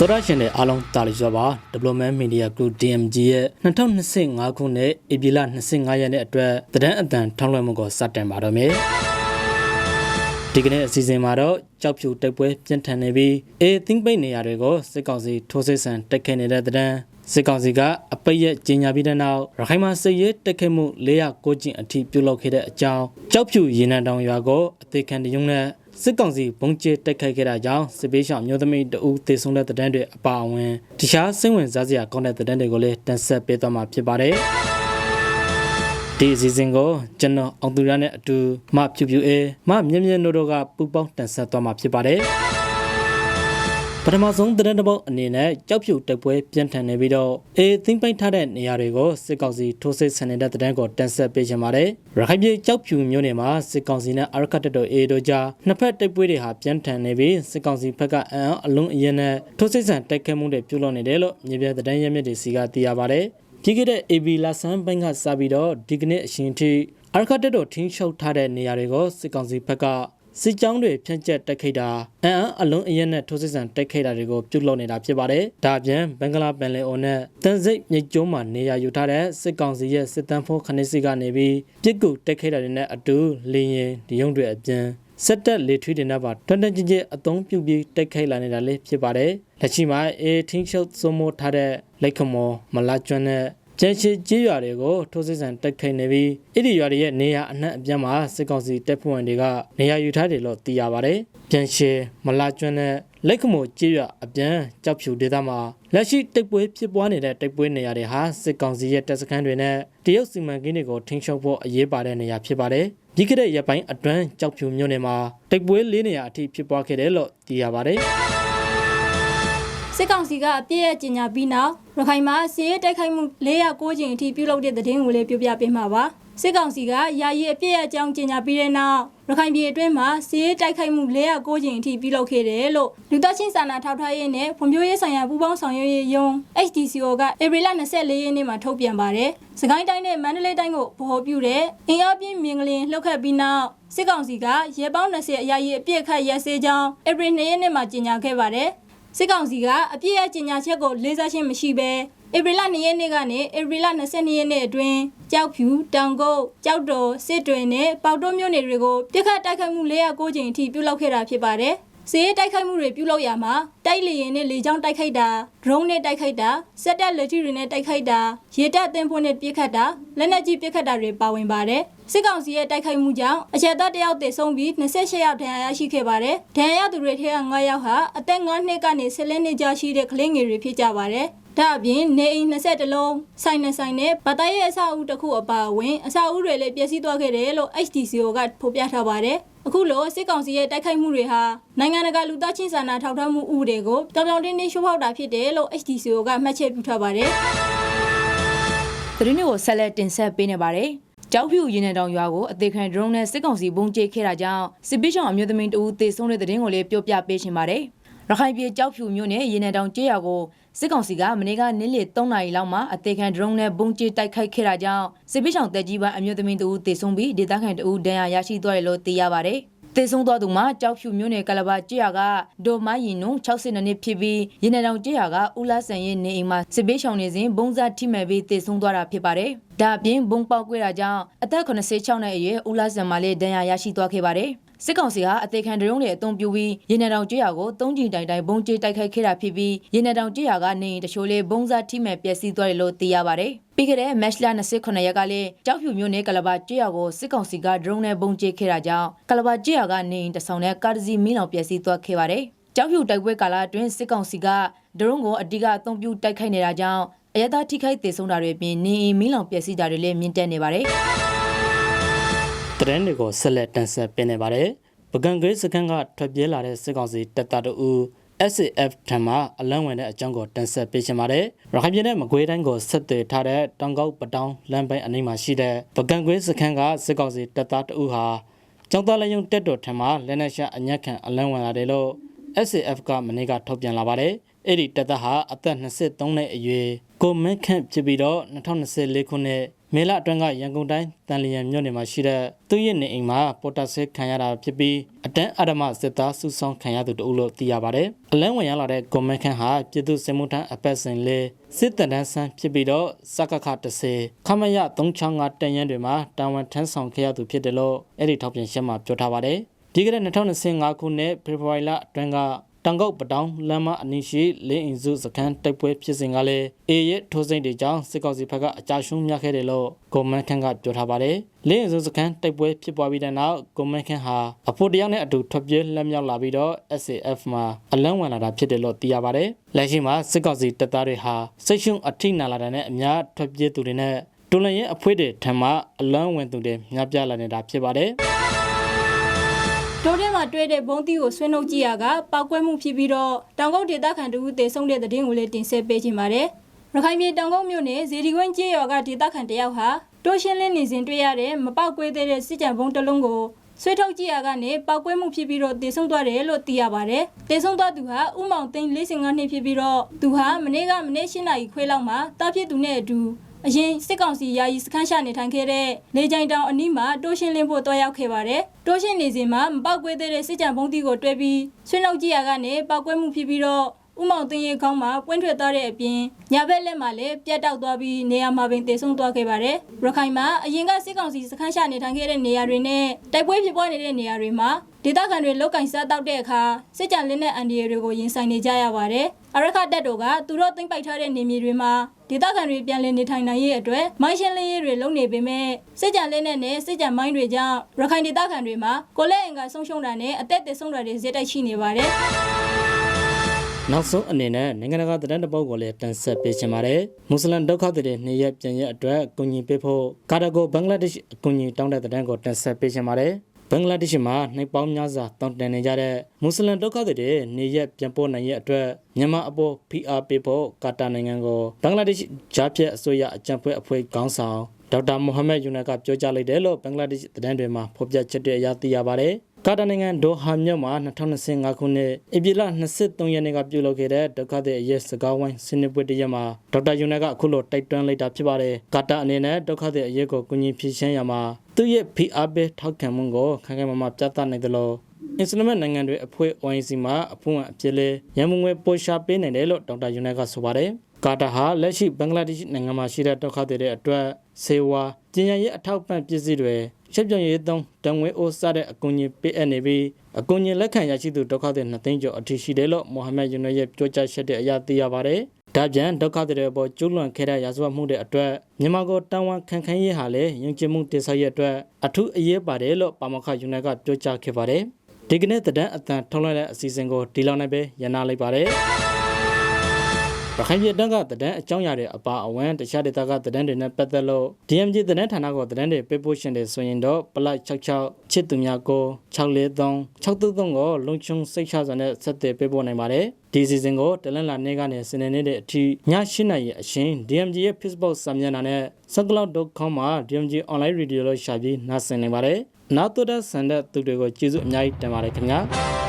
တော်ရရှင်တဲ့အားလုံးတာလီစွာပါ Development Media Group DMG ရဲ့2025ခုနှစ်ဧပြီလ25ရက်နေ့အတွက်သတင်းအတန်ထောင်းလွှင့်မှုကိုစတင်ပါတော့မယ်ဒီကနေ့အစီအစဉ်မှာတော့ကြောက်ဖြူတိုက်ပွဲပြင်းထန်နေပြီးအေးသိမ့်ပိတ်နေရာတွေကိုစစ်ကောင်စီထိုးစစ်ဆန်တိုက်ခိုက်နေတဲ့သတင်းစစ်ကောင်စီကအပိတ်ရဲ့ကြီးညာပြီးတဲ့နောက်ရခိုင်မှာစစ်ရေးတိုက်ခိုက်မှု409ကျင်းအထိပြုလုပ်ခဲ့တဲ့အကြောင်းကြောက်ဖြူရေနံတောင်ရွာကိုအသေးခံတရုံနဲ့ စစ်ကောင်စီဘုံကျဲတိုက်ခိုက်ခဲ့တာကြောင့်စစ်ပေးရှောင်မျိုးသမီးတဦးသေဆုံးတဲ့တဲ့တန်းတွေအပါအဝင်တခြားစိတ်ဝင်စားစရာကောင်းတဲ့တဲ့တန်းတွေကိုလည်းတင်ဆက်ပေးသွားမှာဖြစ်ပါတယ်ဒီအစီအစဉ်ကိုကျွန်တော်အောင်သူရနဲ့အတူမဖြူဖြူအေးမမြင့်မြင့်တို့တို့ကပူပေါင်းတင်ဆက်သွားမှာဖြစ်ပါတယ် ပထမဆုံးသတင်းတစ်ပုဒ်အနေနဲ့ကြောက်ဖြူတိုက်ပွဲပြင်းထန်နေပြီးတော့အေးသိမ့်ပိုက်ထားတဲ့နေရာတွေကိုစစ်ကောင်စီထိုးစစ်ဆင်နေတဲ့သတင်းကိုတင်ဆက်ပေးချင်ပါတယ်။ရခိုင်ပြည်ကြောက်ဖြူမြို့နယ်မှာစစ်ကောင်စီနဲ့အာရခတ်တပ်တော်အေးတို့ကြားနှစ်ဖက်တိုက်ပွဲတွေဟာပြင်းထန်နေပြီးစစ်ကောင်စီဘက်ကအံ့အလုံးအရင်နဲ့ထိုးစစ်ဆင်တိုက်ခိုက်မှုတွေပြုလုပ်နေတယ်လို့မြေပြသတင်းရမြစ်တွေစီကသိရပါတယ်။ပြီးခဲ့တဲ့ AB လာဆန်းပိုင်းကစပြီးတော့ဒီကနေ့အရှင်ထိအာရခတ်တပ်တော်ထင်းရှုပ်ထားတဲ့နေရာတွေကိုစစ်ကောင်စီဘက်က စစ်ကြောင်းတွေဖြန့်ကျက်တိုက်ခိုက်တာအံ့အလုံးအရက်နဲ့ထိုးစစ်ဆန်တိုက်ခိုက်တာတွေကိုပြုလုပ်နေတာဖြစ်ပါတယ်။ဒါအပြင်ဘင်္ဂလားပင်လယ်အော်နဲ့တန်စိတ်မြိတ်ကျုံးမှာနေရာယူထားတဲ့စစ်ကောင်စီရဲ့စစ်တမ်းဖို့ခနစ်စီကနေပြီးပြစ်ကူတိုက်ခိုက်တာတွေနဲ့အတူလေရင်ဒီရုံတွေအပြင်စက်တက်လေထွေးတွေနဲ့ပါတွန်းတန်းချင်းချင်းအသုံးပြုပြီးတိုက်ခိုက်လာနေတာလေးဖြစ်ပါတယ်။လက်ရှိမှာအေထင်းရှုပ်စုံမိုးထားတဲ့လက်ခမောမလာကျွန်းနဲ့ ကျန်းချီကြေးရွာတွေကိုထိုးစစ်ဆန်တိုက်ခိုက်နေပြီးအဲ့ဒီရွာတွေရဲ့နေရာအနှံ့အပြားမှာစစ်ကောင်စီတပ်ဖွဲ့ဝင်တွေကနေရာယူထားတယ်လို့သိရပါတယ်။ပြန်ရှည်မလာကျွန်းနဲ့လက်ခမိုကြေးရွာအပြန်ကြောက်ဖြူဒေသမှာလက်ရှိတိုက်ပွဲဖြစ်ပွားနေတဲ့တိုက်ပွဲနေရာတွေဟာစစ်ကောင်စီရဲ့တပ်စခန်းတွေနဲ့တရုတ်စီမံကိန်းတွေကိုထိန်းချုပ်ဖို့အရေးပါတဲ့နေရာဖြစ်ပါတယ်။ဒီကတဲ့ရပိုင်းအတွန်းကြောက်ဖြူမြို့နယ်မှာတိုက်ပွဲလေးနေရာအထိဖြစ်ပွားခဲ့တယ်လို့သိရပါတယ်။ စစ်ကောင်စီကအပြည့်ရဲ့ကြီးညာပြီးနောက်ရခိုင်မှာစီးရဲတိုက်ခိုက်မှု409ကျင်းအထိပြုလုပ်တဲ့သတင်းကိုလည်းပြောပြပေးမှာပါစစ်ကောင်စီကယာယီအပြည့်ရဲ့အကြောင်းကြီးညာပြီးတဲ့နောက်ရခိုင်ပြည်အတွင်းမှာစီးရဲတိုက်ခိုက်မှု409ကျင်းအထိပြုလုပ်ခဲ့တယ်လို့လူသားချင်းစာနာထောက်ထားရေးနဲ့ဖွံ့ဖြိုးရေးဆိုင်ရာပူးပေါင်းဆောင်ရွက်ရေးယုံ HDCO ကဧပြီလ24ရက်နေ့မှာထုတ်ပြန်ပါတယ်စကိုင်းတိုင်းနဲ့မန္တလေးတိုင်းကိုဗဟိုပြုတဲ့အင်အားပြင်းမြင်းကလင်းလှုပ်ခတ်ပြီးနောက်စစ်ကောင်စီကရဲပေါင်း20အရာကြီးအပြည့်ခတ်ရဲစေးကြောင်းဧပြီ2ရက်နေ့မှာကြေညာခဲ့ပါတယ် စစ်ကောင်စီကအပြည့်အကျဉ်ညာချက်ကိုလေးစားခြင်းမရှိဘဲဧပြီလ2ရက်နေ့ကနေဧပြီလ22ရက်နေ့အတွင်းကြောက်ဖြူတောင်ကုတ်ကြောက်တော်စစ်တွင်နဲ့ပေါတိုးမြို့နယ်တွေကိုပြစ်ခတ်တိုက်ခိုက်မှု409ကြိမ်အထိပြုလုပ်ခဲ့တာဖြစ်ပါတယ်။ စီးရဲတိုက်ခိုက်မှုတွေပြုလုပ်ရမှာတိုက်လေရင်နဲ့လေကြောင်းတိုက်ခိုက်တာဒရုန်းနဲ့တိုက်ခိုက်တာစက်တက်လက်ကြီးတွေနဲ့တိုက်ခိုက်တာရေတပ်အသင်းဖို့နဲ့ပစ်ခတ်တာလက်နက်ကြီးပစ်ခတ်တာတွေပါဝင်ပါတယ်။စစ်ကောင်စီရဲ့တိုက်ခိုက်မှုကြောင့်အချက်သားတယောက်သေဆုံးပြီး28ယောက်ဒဏ်ရာရရှိခဲ့ပါတယ်။ဒဏ်ရာရသူတွေထဲက9ယောက်ဟာအသက်9နှစ်ကနေ10နှစ်ကြားရှိတဲ့ကလေးငယ်တွေဖြစ်ကြပါတယ်။ ဒါအပြင်နေအိမ်20လုံးဆိုင်နဲ့ဆိုင်နဲ့ဗတိုင်ရဲ့အဆောက်အဦတစ်ခုအပါအဝင်အဆောက်အဦတွေလည်းပျက်စီးသွားခဲ့တယ်လို့ HDCO ကဖော်ပြထားပါတယ်။အခုလိုစစ်ကောင်စီရဲ့တိုက်ခိုက်မှုတွေဟာနိုင်ငံတကာလူသားချင်းစာနာထောက်ထားမှုဥပဒေကိုတောင်တောင်တင်းတင်းရှိုးဖောက်တာဖြစ်တယ်လို့ HDCO ကမှတ်ချက်ပြုထားပါတယ်။သတင်းတွေကိုဆက်လက်တင်ဆက်ပေးနေပါတယ်။ကြောက်ဖြူရင်နံတောင်ရွာကိုအသေးခံဒရုန်းနဲ့စစ်ကောင်စီဘုံကျဲခဲ့တာကြောင့်စစ်ပေးချောင်အမျိုးသမီးတဦးသေဆုံးတဲ့သတင်းကိုလည်းပြောပြပေးချင်ပါတယ်။ရခိုင်ပြည်ကြောက်ဖြူမြို့နယ်ရင်နံတောင်ကျေးရွာကို စစ်ကောင်စီကမနေ့ကနေ့လယ်3နာရီလောက်မှာအသေးခံဒရုန်းနဲ့ဘုံကျဲတိုက်ခိုက်ခဲ့တာကြောင့်စစ်ပေးချောင်တက်ကြီးပိုင်းအမျိုးသမီးတဦးသေဆုံးပြီးဒေသခံတဦးဒဏ်ရာရရှိသွားတယ်လို့သိရပါတယ်။သေဆုံးသွားသူမှာကြောက်ဖြူမြို့နယ်ကလဘာကြေးရွာကဒိုမိုင်းရင်နုံ60နှစ်ဖြစ်ပြီးရင်နံတောင်ကြေးရွာကဦးလာဆန်ရဲ့နေအိမ်မှာစစ်ပေးရှောင်နေစဉ်ဘုံစားထိမှန်ပြီးသေဆုံးသွားတာဖြစ်ပါတယ်။ဒါအပြင်ဘုံပေါက်ကွဲတာကြောင့်အသက်86နှစ်အရွယ်ဦးလာဆန်မှာလည်းဒဏ်ရာရရှိသွားခဲ့ပါတယ်။ စစ်ကောင်စီကအသေးခံဒရုန်းတွေအုံပြူပြီးရေနံတောင်ကြေးရွာကိုသုံးကြိမ်တိုင်တိုင်ဘုံကျဲတိုက်ခိုက်ခဲ့တာဖြစ်ပြီးရေနံတောင်ကြေးရွာကနေတချို့လေးဘုံစားထိမှန်ပျက်စီးသွားတယ်လို့သိရပါတယ်။ပြီးခဲ့တဲ့မတ်လ29ရက်ကလည်းကြောက်ဖြူမြို့နယ်ကလဘာကြေးရွာကိုစစ်ကောင်စီကဒရုန်းနဲ့ဘုံကျဲခဲ့တာကြောင့်ကလဘာကြေးရွာကနေတဆောင်နဲ့ကားတစ်စီးမီးလောင်ပျက်စီးသွားခဲ့ပါတယ်။ကြောက်ဖြူတိုက်ပွဲကာလအတွင်းစစ်ကောင်စီကဒရုန်းကိုအတိကအုံပြူတိုက်ခိုက်နေတာကြောင့်အရသာထိခိုက်သေဆုံးတာတွေအပြင်နေအိမ်မီးလောင်ပျက်စီးတာတွေလည်းမြင့်တက်နေပါတယ်။ သတင်းတွေကိုဆက်လက်တင်ဆက်ပေးနေပါတယ်။ပကံဂိတ်စကန်ကထွက်ပြေးလာတဲ့စစ်ကောင်စီတပ်သားတို့ SAF ထံမှအလံဝင်တဲ့အကြောင်းကိုတင်ဆက်ပေးချင်ပါတယ်။ရခိုင်ပြည်နယ်မကွေးတိုင်းကိုဆက်သွယ်ထားတဲ့တောင်ကောက်ပတောင်လမ်းပိုင်းအနီးမှာရှိတဲ့ပကံဂိတ်စကန်ကစစ်ကောင်စီတပ်သားတို့ဟာကျောင်းသားလက်ယုံတက်တော်ထံမှလက်နက်ရှာအညက်ခံအလံဝင်လာတယ်လို့ SAF ကမနေ့ကထုတ်ပြန်လာပါတယ်။အဲ့ဒီတပ်သားဟာအသက်23နှစ်အရွယ် ကိုမင်းခန့်ဖြစ်ပြီးတော့2024ခုနှစ်မေလအတွင်းကရန်ကုန်တိုင်းတန်လျံမြို့နယ်မှာရှိတဲ့သူ့ရဲ့နေအိမ်မှာပေါ်တာဆဲခံရတာဖြစ်ပြီးအတန်းအဓမ္မစစ်သားစုဆောင်ခံရသူတဦးလို့သိရပါတယ်။အလန်းဝင်ရလာတဲ့ကိုမင်းခန့်ဟာပြည်သူ့စစ်မှုထမ်းအပတ်စဉ်လေးစစ်တပ်တန်းဆန်းဖြစ်ပြီးတော့စကခ10ခမရ365တန်ရန်တွေမှာတာဝန်ထမ်းဆောင်ခဲ့ရသူဖြစ်တယ်လို့အဲ့ဒီထောက်ပြန်ချက်မှာပြောထားပါတယ်။ဒီကနေ့2025ခုနှစ်ဖေဖော်ဝါရီလအတွင်းက တန်ကုတ်ပတောင်လမ်းမအနီးရှိလင်းအင်စုစခန်းတိုက်ပွဲဖြစ်စဉ်ကလည်းအေရဲ့ထိုးစိမ့်တွေကြောင့်စစ်ကောင်စီဘက်ကအကြရှုံးများခဲ့တယ်လို့ကိုမန်ခန့်ကပြောထားပါတယ်။လင်းအင်စုစခန်းတိုက်ပွဲဖြစ်ပွားပြီးတဲ့နောက်ကိုမန်ခန့်ဟာအဖို့တယောက်နဲ့အတူထွက်ပြေးလက်မြောက်လာပြီးတော့ SAF မှာအလန်းဝင်လာတာဖြစ်တယ်လို့သိရပါတယ်။လက်ရှိမှာစစ်ကောင်စီတပ်သားတွေဟာစိတ်ရှုံးအထိနာလာတဲ့နဲ့အများထွက်ပြေးသူတွေနဲ့တွလန်ရဲ့အဖွေးတွေထံမှအလန်းဝင်သူတွေများပြားလာနေတာဖြစ်ပါတယ်။ တိုးထဲမှာတွေ့တဲ့ဘုံတီကိုဆွဲနှုတ်ကြည့်ရကပောက်ကွဲမှုဖြစ်ပြီးတော့တောင်ကုတ်ဒေသခံတူဦးတေဆုံးတဲ့တဲ့တင်ကိုလည်းတင်ဆက်ပေးချင်ပါတယ်။ရခိုင်ပြည်တောင်ကုတ်မြို့နယ်ဇေဒီကွင်းကျေးရွာကဒေသခံတယောက်ဟာတိုးရှင်းလင်းနေစဉ်တွေ့ရတဲ့မပောက်ကွဲသေးတဲ့စစ်ကြံဘုံတစ်လုံးကိုဆွဲထုတ်ကြည့်ရကနေပောက်ကွဲမှုဖြစ်ပြီးတော့တေဆုံးသွားတယ်လို့သိရပါတယ်။တေဆုံးသွားသူဟာဥမောင်သိန်း45နှစ်ဖြစ်ပြီးတော့သူဟာမနေ့ကမနေ့၈နာရီခွဲလောက်မှာတားဖြစ်သူနဲ့အတူ အရင်စစ်ကောင်စီယာယီစခန်းချနေထိုင်ခဲ့တဲ့လေကြိုင်တောင်အနီးမှာတိုးရှင်းလင်းဖို့တွားရောက်ခဲ့ပါတယ်။တိုးရှင်းနေစဉ်မှာမပောက်ကွဲသေးတဲ့စစ်ကြံဘုံတီကိုတွဲပြီးဆွေးနှုတ်ကြည့်ရကနေပောက်ကွဲမှုဖြစ်ပြီးတော့ဥမောင်သိန်းရဲ့ခေါင်းမှာပွင့်ထွက်သွားတဲ့အပြင်ညာဘက်လက်မှာလည်းပြတ်တောက်သွားပြီးနေရာမှာပင်တေဆုံးသွားခဲ့ပါတယ်။ရခိုင်မှာအရင်ကစစ်ကောင်စီစခန်းချနေထိုင်ခဲ့တဲ့နေရာတွေနဲ့တိုက်ပွဲဖြစ်ပွားနေတဲ့နေရာတွေမှာ ဒေသခံတွေလောက်ကင်စားတောက်တဲ့အခါစစ်ကြံလက်နက်အန်ဒီရတွေကိုရင်ဆိုင်နေကြရပါတယ်။အရခတက်တို့ကသူတို့သိမ့်ပိုက်ထားတဲ့နေမြေတွေမှာဒေသခံတွေပြန်လည်နေထိုင်နိုင်ရေးအတွက်မိုင်းရှင်းလင်းရေးတွေလုပ်နေပေမဲ့စစ်ကြံလက်နက်နဲ့စစ်ကြံမိုင်းတွေကြောင့်ရခိုင်ဒေသခံတွေမှာကိုလက်အင်ကဆုံးရှုံးတာနဲ့အသက်သေဆုံးတာတွေဇက်တိုက်ရှိနေပါတယ်။နောက်ဆုံးအနေနဲ့နိုင်ငံတကာသတင်းတပုတ်ကိုလည်းတင်ဆက်ပေးချင်ပါတယ်။မွတ်စလင်ဒုက္ခသည်တွေနေရပြန်ရအတွက်အကူအညီပေးဖို့ကာတာကိုဘင်္ဂလားဒေ့ရှ်အကူအညီတောင်းတဲ့သတင်းကိုတင်ဆက်ပေးချင်ပါတယ်။ ဘင်္ဂလားဒေ့ရှ်မှာနှိပ်ပေါင်းများစွာတောင်းတနေကြတဲ့မွတ်စလင်ဒုက္ခသည်တွေနေရပြန်ပို့နိုင်ရအတွက်မြန်မာအပေါ် PR ပေးဖို့ကာတာနိုင်ငံကိုဘင်္ဂလားဒေ့ရှ်ဂျားဖြတ်အစိုးရအကြံဖွဲ့အဖွဲ့ခေါင်းဆောင်ဒေါက်တာမိုဟမက်ယူနာကပြောကြားလိုက်တယ်လို့ဘင်္ဂလားဒေ့ရှ်သတင်းတွေမှာဖော်ပြချက်တွေအရသိရပါတယ်။ကာတာနိုင်ငံဒိုဟာမြို့မှာ2025ခုနှစ်ဧပြီလ23ရက်နေ့ကပြုလုပ်ခဲ့တဲ့ဒုက္ခသည်အရေးစကားဝိုင်းဆွေးနွေးပွဲတစ်ရက်မှာဒေါက်တာယူနာကအခုလိုတိုက်တွန်းလိုက်တာဖြစ်ပါတယ်။ကာတာအနေနဲ့ဒုက္ခသည်အရေးကိုကူညီဖြေရှင်းရမှာ သူ့ရဲ့ PR ပေးထောက်ခံမှုကိုခိုင်ခိုင်မာမာပြသနိုင်တယ်လို့အစ္စလာမနိုင်ငံတွေအဖွဲ့ OIC မှာအဖွင့်အပြည့်လဲရန်မုံငွေပိုရှာပေးနိုင်တယ်လို့ဒေါက်တာယူနာကဆိုပါတယ်။ကာတာဟာလက်ရှိဘင်္ဂလားဒေ့ရှ်နိုင်ငံမှာရှိတဲ့ဒုက္ခသည်တွေအတွက်ဆေးဝါး၊ကျန်းမာရေးအထောက်ပံ့ပစ္စည်းတွေချက်ပြုံရေးသုံးတံငွေအိုးစတဲ့အကူအညီပေးအပ်နေပြီးအကူအညီလက်ခံရရှိသူဒုက္ခသည်2သိန်းကျော်အထိရှိတယ်လို့မိုဟမက်ယူနိုရဲ့ပြောကြားချက်တဲ့အရသိရပါတယ်။ ဒါပြန်ဒုက္ခသည်တွေပေါ်ကျူးလွန်ခဲ့တဲ့ရာဇဝတ်မှုတွေအတွက်မြန်မာကိုတန်ဝန်ခံခိုင်းရေးဟာလေယဉ်ကျေးမှုတည်ဆောက်ရေးအတွက်အထူးအရေးပါတယ်လို့ပါမခယူနိုကပြောကြားခဲ့ပါတယ်။ဒီကနေ့သတင်းအတန်ထုတ်လွှင့်တဲ့အစီအစဉ်ကိုဒီလောက်နဲ့ပဲရနာလိုက်ပါတယ်။ ရခိုင်ပြည်တန်းကတဒန်းအကြောင်းအရာတွေအပါအဝင်တခြားဒေသကတဒန်းတွေနဲ့ပတ်သက်လို့ DMG တဒန်းဌာနကတဒန်းတွေပေးပို့ရှင်တွေဆိုရင်တော့ပလိုက်66ချစ်သူများကို643 633ကိုလုံချုံစိတ်ချစွာနဲ့ဆက်သွယ်ပေးပို့နိုင်ပါတယ်ဒီစီစဉ်ကိုတလန်လာနေ့ကနေစနေနေ့တဲ့အထိည8နာရီအရှင် DMG ရဲ့ Facebook စာမျက်နှာနဲ့ soundcloud.com မှာ DMG online radio လို့ရှာပြီးနှာစင်နေပါတယ်နောက်တော့ဆန်တဲ့သူတွေကိုကျေးဇူးအများကြီးတင်ပါတယ်ခင်ဗျာ